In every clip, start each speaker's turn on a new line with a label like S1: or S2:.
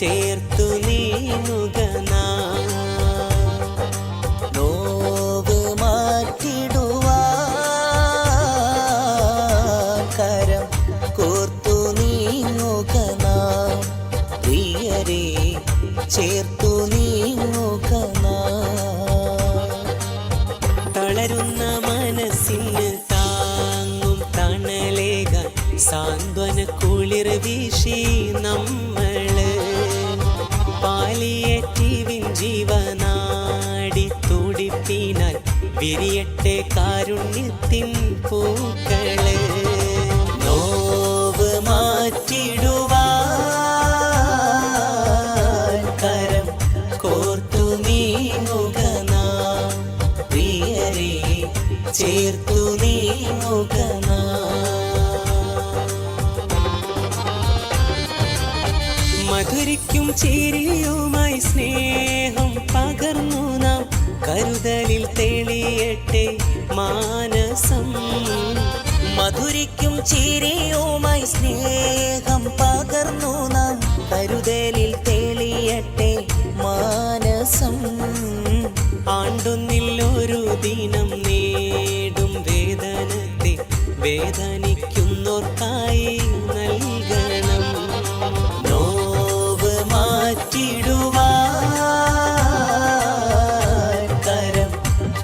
S1: ചേർത്തു നീങ്ങുകനാം
S2: നോവ് മാറ്റിടുവാ. കരം കോർത്തു നീങ്ങുക പ്രിയരെ ചേർത്തു നീങ്ങുക
S1: തളരുന്ന മനസ്സിന് താങ്ങും തണലേക. സാന്ത്വന കുളിർ വീശി നമ്മൾ. പാലിയേറ്റീവിൻ ജീവനാടി തുടിപ്പിനാൽ വിരിയട്ടെ കാരുണ്യത്തിൻ പൂക്കളെ. നോവ് മാറ്റിടുവാൻ കരം കോർത്തു നീങ്ങുക പ്രിയരെ ചേർത്തു നാം മധുരിക്കും ചേരിയുമായി സ്നേഹം പകർന്നു നാം. കരുതലിൽ തെളിയട്ടെ മാനസം.
S2: മധുരിക്കും ചേരിയുമായി സ്നേഹം പകർന്നു നാം. കരുതലിൽ തെളിയട്ടെ മാനസം.
S1: ആണ്ടുന്നില്ലൊരു ദിനം നേടും വേദനത്തെ വേദനിക്കുന്നോർക്കായി.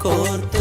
S1: corto.